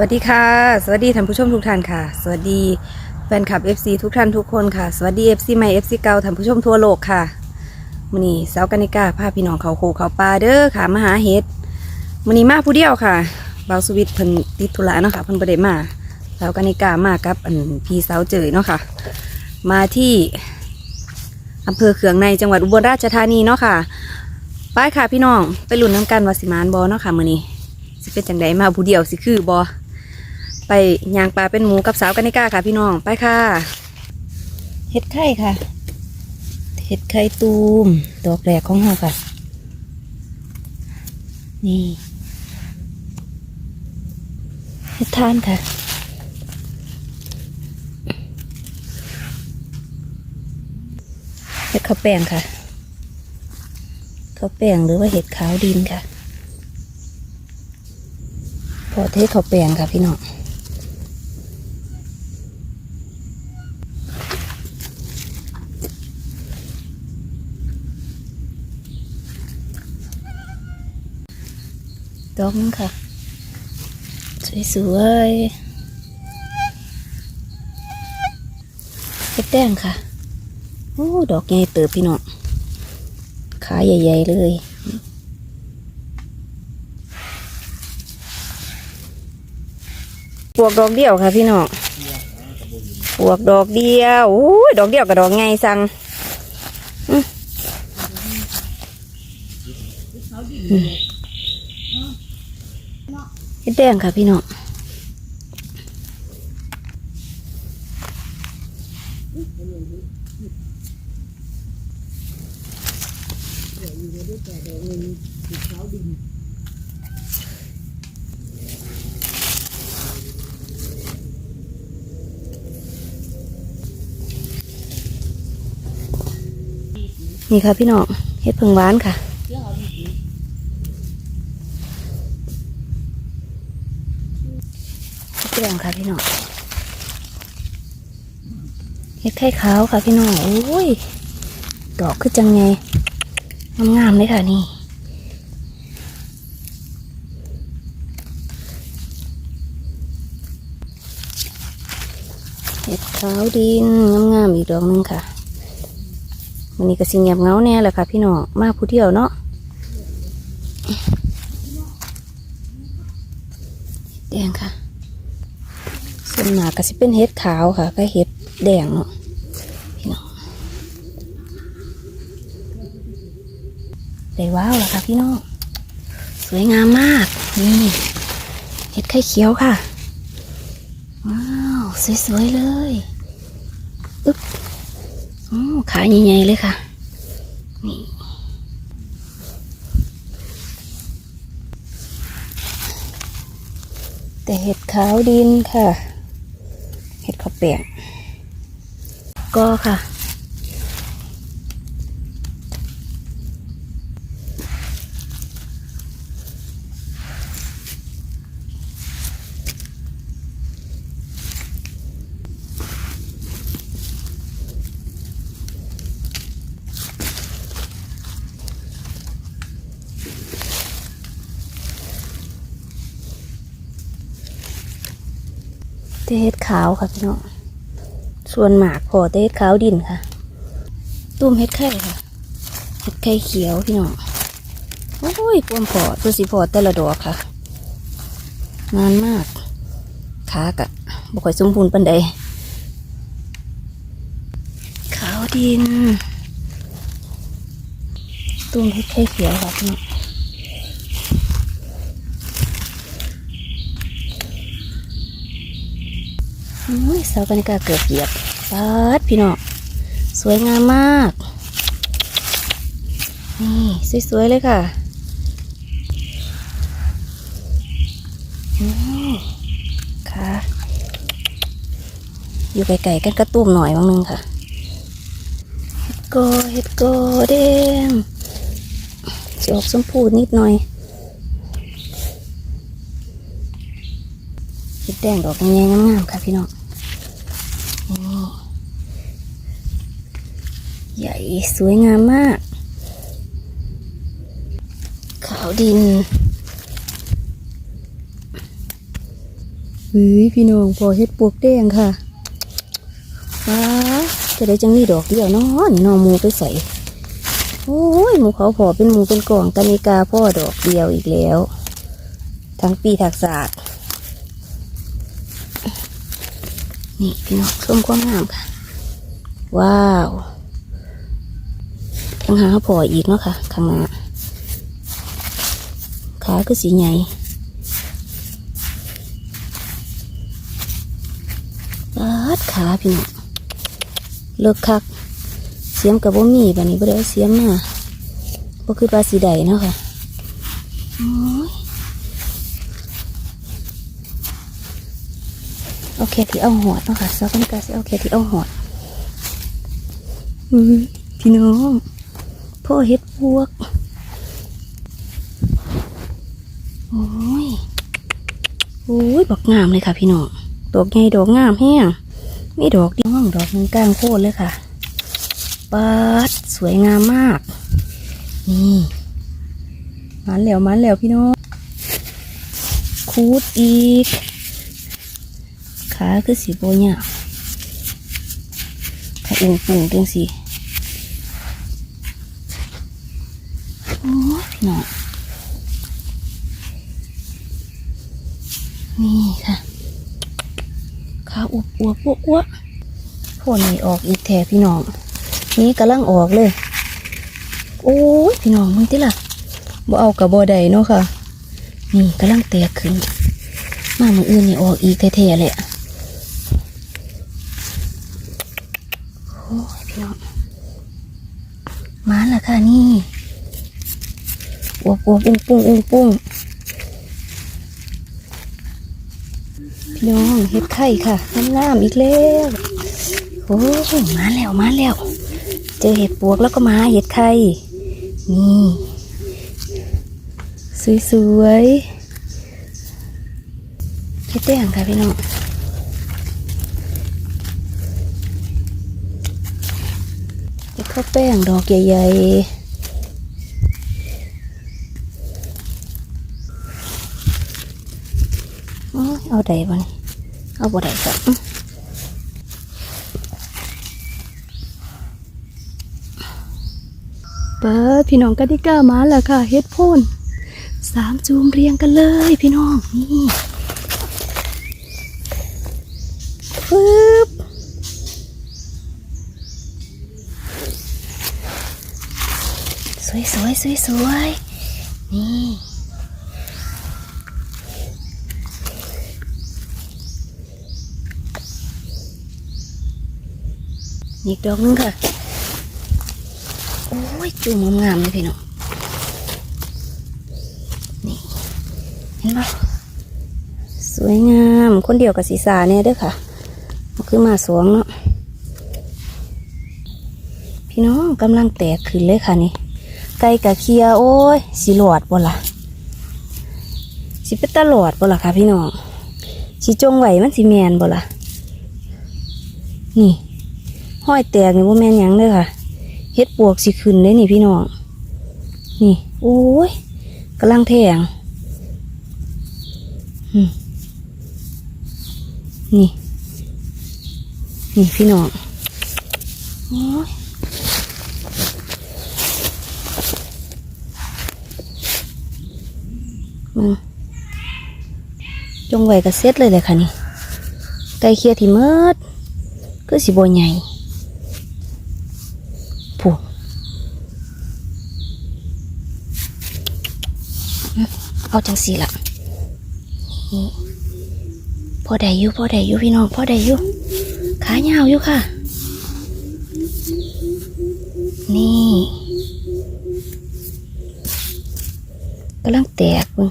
วัสดีค่ะ สวัสดีท่านผู้ชมทุกท่านค่ะ สวัสดีแฟนคลับ FC ทุกท่านทุกคนค่ะ สวัสดี FC ใหม่ FC เก่าท่านผู้ชมทั่วโลกค่ะมือนี้สาวกันิกาพาพี่น้องเขาโคเขาปลาเด้อค่ะมาหาเห็ดมือนี้มาผู้เดียวค่ะเบาสวิตเพิ่นติดธุระเนาะค่ะเพิ่นบ่ได้มาสาวกันิกามากับอันพี่สาวเจยเนาะค่ะ มาที่อำเภอเขืองในจังหวัดอุบลราชธานีเนาะค่ะไปค่ะพี่น้องไปลุ้นน้ำกันวาสิมานบอเนาะค่ะมือนี้สิเป็นจังไดมาผู้เดียวสิคือบอ ไปย่างปลาเป็นหมูกับสาวกันิก้าค่ะพี่น้องไปค่ะเห็ดไข่ค่ะเห็ดไข่ตูมดอกแรกของเราค่ะ นี่เห็ดทานค่ะเห็ดข้าวแป้งค่ะข้าวแป้งหรือว่าเห็ดขาวดินค่ะ พอเทเขาวแปลงค่ะพี่น้อง ดอกนึงค่ะ สวยๆเฮ็ดแดงค่ะ โอ้ ดอกใหญ่เติบพี่น้อง ขาใหญ่ ๆ เลยปวกดอกเดียวค่ะพี่น้องปวกดอกเดียวโอ้ยดอกเดียวกับดอกไงสั่งอืม เฮ็ดแดงค่ะพี่น้องนี่ค่ะพี่น้องเฮ็ดเพิงหวานค่ะ งค่ะพี่น้องเฮ็ดไข่ขาวค่ะพี่น้องโอ้ยดอกคือจังไงงามๆเลยค่ะนี่เห็ดขาวดินงามๆอีกดอกนึงค่ะวันนี้ก็สิเงียบเงาแน่แหละค่ะพี่น้องมาผู้เดียวเนาะแดงค่ะ ส่ วนมากก็สิเป็นเห็ดขาวค่ะ ก็เห็ดแดงเนาะพี่น้องได้ว้าวแล้วค่ะพี่น้อง สวยงามมาก นี่เห็ดไข่เขียวค่ะ ว้าว สวยๆเลยอึ๊บโอ้ขาใหญ่ๆเลยค่ะ นี่แต่เห็ดขาวดินค่ะ เปียกก็ค่ะ ขาวค่ะพี่น้องส่วนหมากพอแต่เห็ดขาวดินค่ะ ตุ้มเห็ดไข่ค่ะเห็ดไข่เขียวพี่น้องโอ้ยปวมพอตัวสีพอแต่ละดอกค่ะนานมากขากะบ่ค่อยสมบูรณ์ปันใดขาวดินตุ้มเห็ดไข่เขียวค่ะพี่น้อง อุ้ยสาวกันกาเกือบเหยียบปาดพี่น้องสวยงามมาก นี่สวยๆเลยค่ะอืมค่ะ อยู่ไกลๆกันกระตุ้มหน่อยบางนึงค่ะ เห็ดโกเห็ดโกแดงจะออกชมพูนิดหน่อย เห็ดแดงดอกใหญ่ๆงามๆค่ะพี่น้อง นี่ ใหญ่สวยงามมาก ขาวดินเฮ้ยพี่น้องพอเฮ็ดปวกแดงค่ะว้าจะได้จังนี่ดอกเดียวนาะนี่เนอหมูไปใส่โอ้ยหมูเขาพอเป็นหมูเป็นกล่องกานิกาพ่อดอกเดียวอีกแล้ว ทั้งปีถักศาสตร์นี่พี่น้องส้มความงามค่ะ ว้าว ข้างหาพออีกเนาะค่ะข้างหน้าขาคือสีใหญ่ปาดขาพี่น้องเลิกคัก เสียมกับบ่มีแบัดนี้บ่ได้เอาเสียมมาบ่คือปลาสีใดเนาะค่ะโอเคที่เอาหอดเนาะค่ะซอกันกาสิเอาแค่ที่เอาหอดอุ้ยพี่น้อง พ่อเฮ็ดพวก โอ้ย โอ้ยดอกงามเลยค่ะพี่น้อง ดอกใหญ่ดอกงามแห้งมีดอกดียวน้องดอกหนึงกลางโคตรเลยค่ะปัดสวยงามมาก นี่มันแล้วมันแล้วพี่น้องคูดอีก ขาคือสีโบเนี่ยขาอุ่งปุ่งจังสีโนี่น้องนี่ค่ะขาอวบอวบอ้วกอ้วกพวกนี้ออกอีกแถพี่น้อง นี่กำลังออกเลย โอ้ยพี่น้องมึงติล่ะบ่เอากับบ่ใดเนาะค่ะ นี่กำลังแตกขึ้น มามืออื่นนี่ออกอีกแท้ๆเลยอะโอ้ยพี่น้อง มาและค่ะนี่ อวบอวบอุ้งปุ้งอุ้งปุ้งพี่น้องเห็ดไข่ค่ะงามๆอีกแล้วโอ้ยมาแล้วมาแล้ว เจอเห็ดปวกแล้วก็มาเห็ดไข่นี่สวยๆเห็ดแดงค่ะพี่น้องเห็ดข้าวแป้งดอกใหญ่ๆ เอาได้บ่นี่เอาบ่ได้ครับเปิดพี่น้องกติกามาแล้วค่ะเฮ็ดโพนสามจูมเรียงกันเลยพี่น้องนี่ปึ๊บสวยสวยสวยสวยๆนี่ อีกดอกนึงค่ะ โอ้ยจูงงามเลยพี่น้องนี่เห็นปะสวยงามคนเดียวกับสีสาเนี่ยเด้อค่ะมันคือมาสวงเนาะพี่น้องกำลังแตกขึ้นเลยค่ะนี่ไก่กะเคียโอ้ยสีหลอดบ่ล่ะสิเป็นตาหลอดบ่ล่ะค่ะ พี่น้องสิจงไหวมันสิแมนบ่ล่ะนี่ ห้อยแตกนี่บ่าแมนยังเลยค่ะเฮ็ดปวกสิขึ้นเลยนี่พี่น้องนี่โอ้ยกำลังแทงอืมนี่ นี่พี่น้องโอ้ยมึงจงไว้กับเซ็ตเลยเลยค่ะนี่ไก่เคียที่เมิดคือสิบใหญ่ เอาจังสีละนี่พอได้อยู่พอได้อยู่พี่น้องพ่อได้อยู่ขายาวอยู่ค่ะ นี่กำลังแตกพึ่ง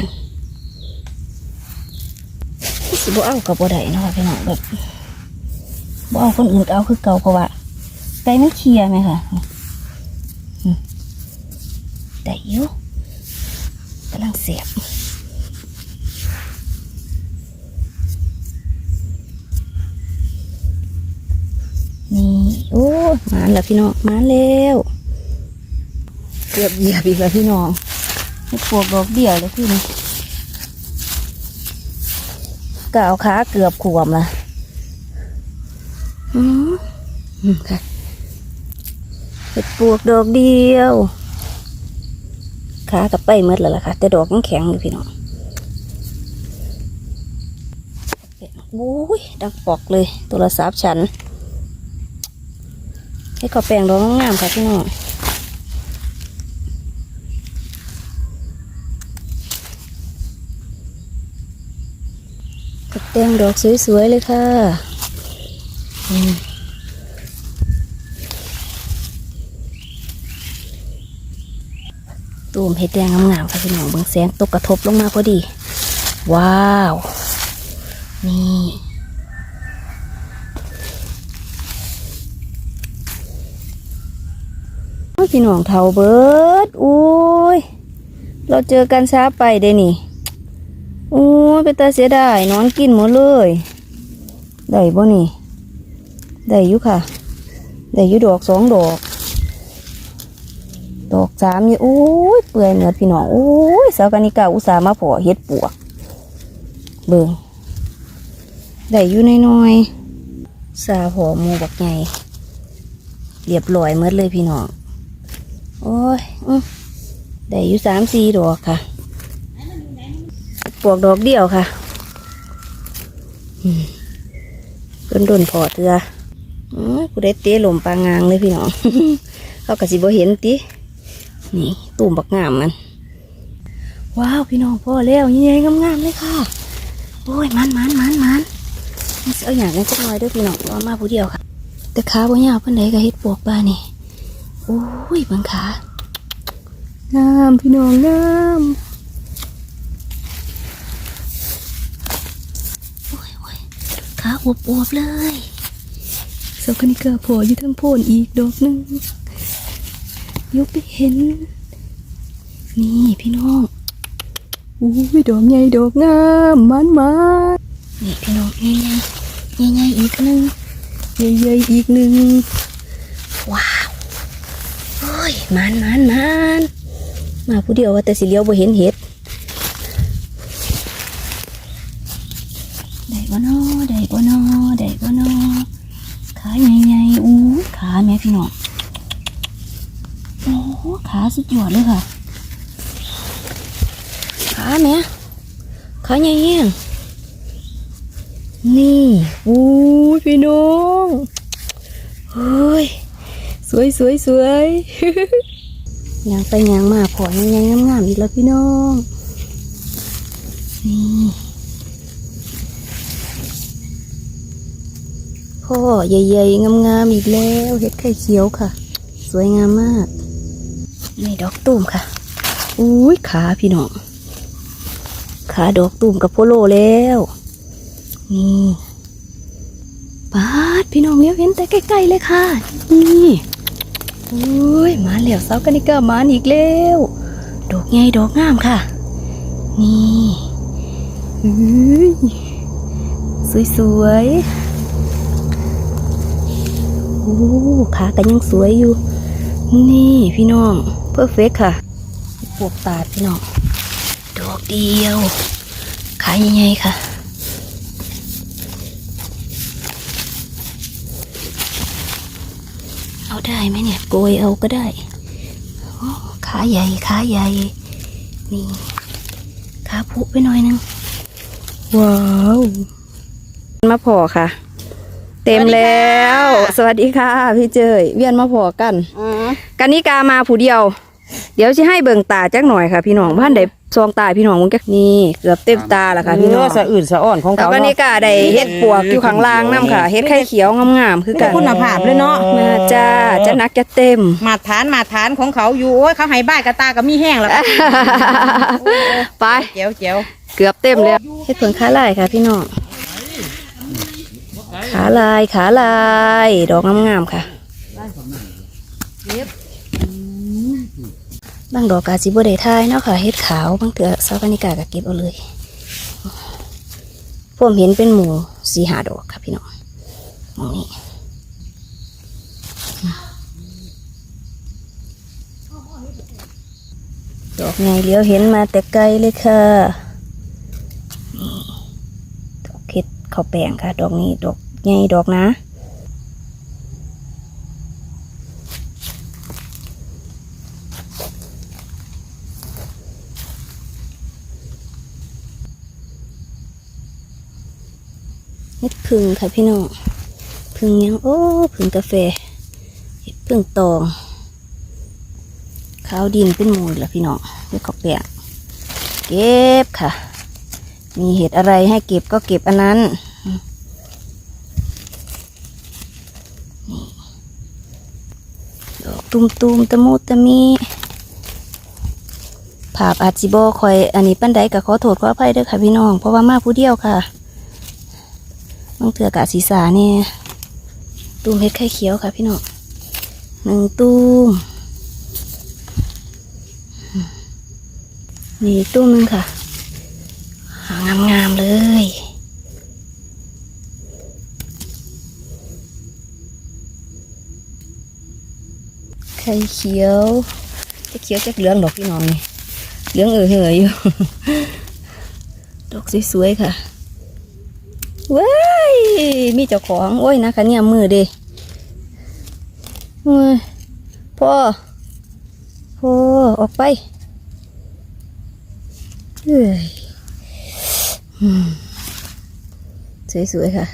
งสิบ่เอากับบัได้นะคะพี่น้องแบบบ่เอาคนอื่นเอาคือเก่าเพราะว่าไก่ม่เคลียไหมคะแต่ยุ่กำลังเสียบนี่โอ้มานแล้วพี่น้องมานแล้วเกือบเหยียบอีกแล้วพี่น้อง ปวกดอกเดี่ยวเลยพี่นี่กาวขาเกือบขวมละอืมอืมค่ะเห็ดปวกดอกเดียวขากับไปหมดแล้วล่ะค่ะ แต่ดอกยังแข็งอยู่พี่น้องโอ้ยดังปอกเลยโทรศัพท์ฉัน ให้ขอแปลงดอกงามๆค่ะพี่น้อง แต่งดอกสวยๆเลยค่ะตูมเห็ดแดงงามๆค่ะพี่น้องเบิ่งแสงตกกระทบลงมาพอดี ว้าว นี่โอ้ยพี่น้องเทาเบิด โอ้ย เราเจอกันช้าไปเด้นี่โอ้ ยเป็นตาเสียดายนอนกินหมดเลยได้บ่นี่ได้อยู่ค่ะได้อยู่ดอกสองดอก ดอกสามนี่โอ้ยเปื่อยเหมือดพี่น้องโอ้ยสาวกานิกาอุตส่าห์มาเพอเฮ็ดปวกเบิ่งได้อยู่น้อยๆสาหอมูบักใหญ่เรียบร้อยหมดเลยพี่น้อง โอ้ยอได้อยู่สามสี่ดอกค่ะ วกดอกเดียวค่ะโดนโดนพอเถืออื้อกูได้เตะลมปลางางเลยพี่น้องเขากะสิบ่เห็นตินี่ตุ่มบักงามมัน ว้าวพี่น้องพ่อแล้วยังไงงามๆเลยค่ะ โอ้ยมันมันมันมันเอาอย่างนั้นสักหน่อยด้วยพี่น้องว่ามาผู้เดียวค่ะ แต่ขาบ่ยาวเพิ่นใดก็เฮ็ดปวกบ้านี่โอ้ยบังขางามพี่น้องงามโอ้ยโอ้ย ขาอวบอวบๆเลยสาวคณิกาพออยู่ทั้งโพนอีกดอกหนึงยกไปเห็น นี่พี่น้องโอ้ยดอกใหญ่ดอกงามมันมันนี่พี่น้องใหญ่ใหญ่ใหญ่ๆอีกหนึ่งใหญ่ใหญ่ๆอีกหนึ่งว้าวโอ้ยมันมันมันมาผู้เดียวว่าแต่สิเลี้ยวบ่เห็นเห็ดได้บ่นอได้บ่นอได้บ่นอขาใหญ่ๆอู้ขาแม่พี่น้องโอ้ขาสุดย อดเลยค่ะขาแม่ขาใหญ่แห้งนี่อู้พี่น้องเฮ้ยสวยสวยสวยยางไปยางมาพอยังยังงามๆอีกแล้วพี่น้องนี่พ่อใหญ่ๆงามๆอีกแล้วเห็ดไข่เขียวค่ะ สวยงามมาก นี่ดอกตูมค่ะ อุ้ยขาพี่น้อง ขาดอกตูมกับโพโลแล้ว นี่ปาดพี่น้องเลี้ยวเห็นแต่ใกล้ๆเลยค่ะ นี่โอ้ยมาเหลียวเสากันนี่ก็มาอีกแล้ว ดอกใหญ่ดอกงามค่ะ นี่เฮ้ยสวยๆโอ้ขากันยังสวยอยู่ นี่พี่น้อง เพอร์เฟกค่ะปวกตาดพี่น้องดอกเดียว ขาใหญ่ๆค่ะเอาได้ไหมเนี่ยโกยเอาก็ได้โอ้ขาใหญ่ขาใหญ่นี่ขาผุไปหน่อยนึง ว้าวมาพอค่ะ เต็มแล้ว สวัสดีค่ะ พี่เจยเวียนมาพอกันกันนิกามาผู้เดียว เดี๋ยวจะให้เบิ่งตาจักหน่อยค่ะ พี่น้องบ้านใดซองตาพี่น้องมึงจักนี่เกือบเต็มตาแล้วค่ะพี่น้องเนื้อสะอื่นสะอ่อนของแล้วเขาก็นี่เนาะก็ได้เฮ็ดปวกอยู่ข้างล่างน้ำค่ะเฮ็ดไข่เขียวงามๆคือมีกัแต่นคุณภาพเลยเนาะมาจ้าจะนักจะเต็ม มาตรฐานมาตรฐานของเขาอยู่โอ้ยเขาให้บ้านกระตาก็มีแห้งแล้วไปเจียวเจียวเกือบเต็มแล้วเฮ็ดเพิ่งขาลายค่ะ พี่น้องขาลายขาลาย ดอกงามๆค่ะ บางดอกกาจิบได้ทายเนาะค่ะเฮ็ดขาวบางเถื่อซาฟานิกากะเก็บเอาเลยผมเห็นเป็นหมูสีหาดอกค่ะพี่น้องมองนี้ดอกไงเลี้ยวเห็นมาแต่ไกลเลยค่ะดอกคิดเขาแป้งค่ะ ดอกนี้ดอกไงดอกนะ พึ่งค่ะพี่น้องพึ่งยังโอ้พึ่งกาแฟเห็ดพึ่งตองข้าวดินเป็นมูลละพี่น้องเห็ดข้าวแป้งเก็บค่ะ มีเห็ดอะไรให้เก็บก็เก็บอันนั้นนี่ดอกตุมตุมตะมูตะมีภาพอาจจิบคอยอันนี้ปั้นใดก็ขอโทษขออภัยด้อค่ะพี่น้อง เพราะว่ามาผู้เดียวค่ะ บางเถือกะสีสาเนี่ยตูมเฮ็ดไข่เขียวค่ะพี่น้องหนึ่งตูมนี่ตูมหนึงค่ะหางามๆเลย ไข่เขียวจะเขียวจะเหลืองดอกพี่น้องนี่เหลืองเออเหยอยู่ ดอกสวยๆค่ะ ว้า มีเจ้าของโอ้ยนะคะเนี่ยมือเด้เอ้ยพ่อพ่อออกไปเอ้ยอืมสวยๆค่ะ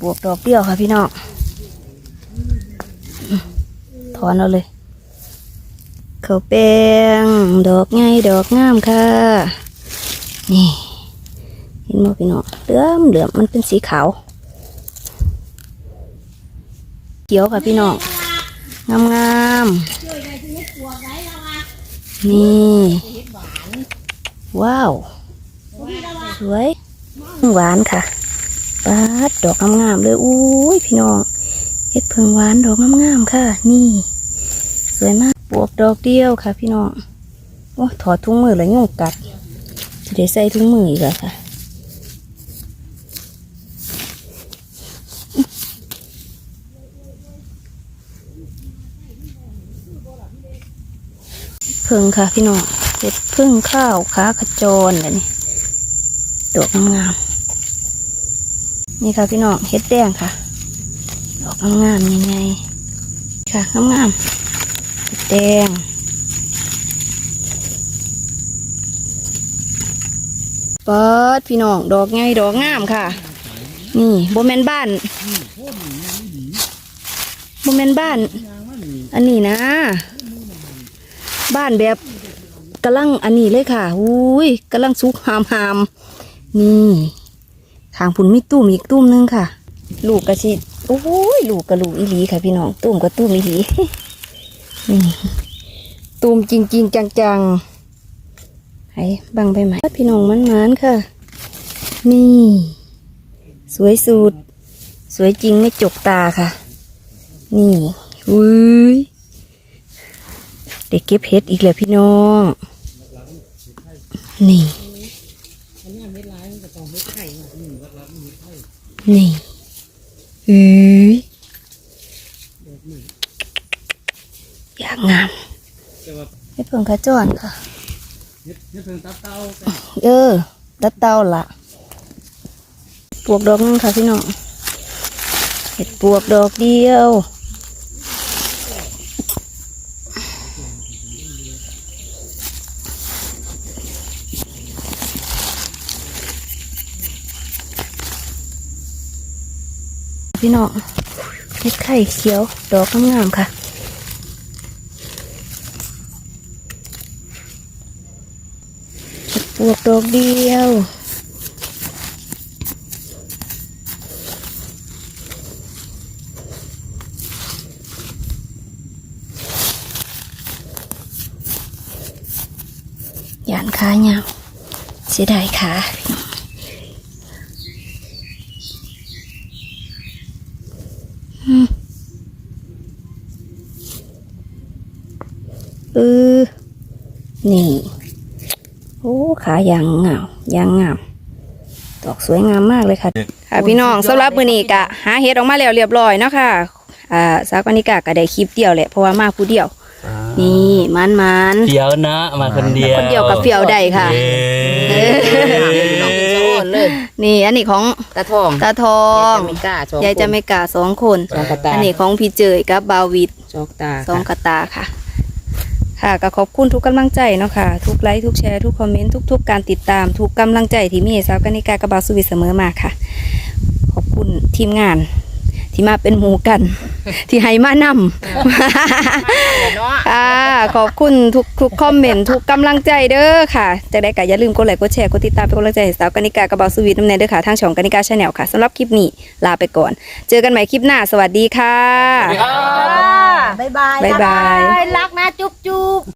บวกดอกเดียวค่ะพี่น้องถอนเอาเลย เขาวแป้งดอกไงดอกงามค่ะ นี่ เห็นไหมพี่น้องเหลือมเหลือมมันเป็นสีขาว เขียวค่ะพี่น้องงามงามนี่ว้าว สวยหวานค่ะปาดดอกงามๆเลยอุ้ยพี่น้องเห็ดเพิงหวานดอกงามๆค่ะ นี่ สวยมากบวกดอกเดียวค่ะ พี่น้องโอ้ถอดถุงมือแล้วยุ่งกัดจะได้ใส่ถุงมืออีกแล้วค่ะ พิ่งค่ะพี่น้องเห็ดพิ่งข้าวขาขจรแบบนี้ดอกงามๆนี่ค่ะพี่น้องเห็ดแดงค่ะ ดอกงามๆยังไงค่ะงามๆเห็ดแดงเปิดพี่น้องดอกไงดอกงามค่ะ นี่โบแมนบ้านโบแมนบ้าน อันนี้นะ บ้านแบบกำลังอันนี้เลยค่ะอุ้ยกำลังสุกหามหามนี่ทางพุ่นมีตุ้มอีกตุ้มหนึงค่ะ ลูกกระชิโอ้ยลูกกระลูกอีหลีค่ะพี่น้องตุ้มกับตุ้มอีหลีนี่ตุ้มจริงจริงจังๆไอ้บังไปไหมพี่น้องมันมันๆค่ะ นี่ สวยสุด สวยจริงไม่จกตาค่ะ นี่ อุ้ยเด็กเก็บเห็ดอีกแล้วพี่น้อง นี่ นี่อืออยางงามให้เพิ่งขจรค่ะ เออตัดเต้าละปวกดอกนึงค่ะพี่น้องเห็ดปวกดอกเดียว พี่น้องเห็ดไข่เขียว ดอกงามๆค่ะปวกดอกเดียวยานขายาเสียดายขาพี่น้องอืมเออ นี่โอ้ขายางงามยางงามดอกสวยงามมากเลยค่ะ ค่ะพี่น้องสำหรับมือนี้กะหาเห็ดออกมาแล้วเรียบร้อยเนาะค่ะอ่าสาวกวนิกาก็ได้คลิปเดียวแหละเพราะว่ามาผู้เดียวอ่านี่มันมันเดี๋ยวนะมาคนเดียวคนเดียวกับเฟียวใดค่ะเย้เลยนี่อันนี้ของตาทองตาทองไม่กล้าสองยายจะไม่กล้าสองคนสองกระตาอันนี้ของพี่เจยกับ บาวิดสองตาสองกระตาค่ะ ค่ะก็ขอบคุณทุกกำลังใจเนาะค่ะ ทุกไลค์ทุกแชร์ทุกคอมเมนต์ทุก ๆ การติดตาม ทุกกำลังใจที่มีให้สาวกนิกากระบาสุวิตเสมอมาค่ะ ขอบคุณทีมงาน ที่มาเป็นหมูกัน ที่ให้มานำเนาะค่ะขอบคุณทุกทุกคอมเมนต์ทุกกำลังใจเด้อค่ะจะได้ก็อย่าลืมกดไลค์กดแชร์กดติดตามเป็นกำลังใจให้สาวกนิกากระเบาสวีทน้ำแนนเด้อค่ะทางช่องกนิกาชาแนลค่ะสำหรับคลิปนี้ลาไปก่อน เจอกันใหม่คลิปหน้า สวัสดีค่ะ บ๊ายบาย บ๊ายบาย รักนะ จุ๊บจุ๊บ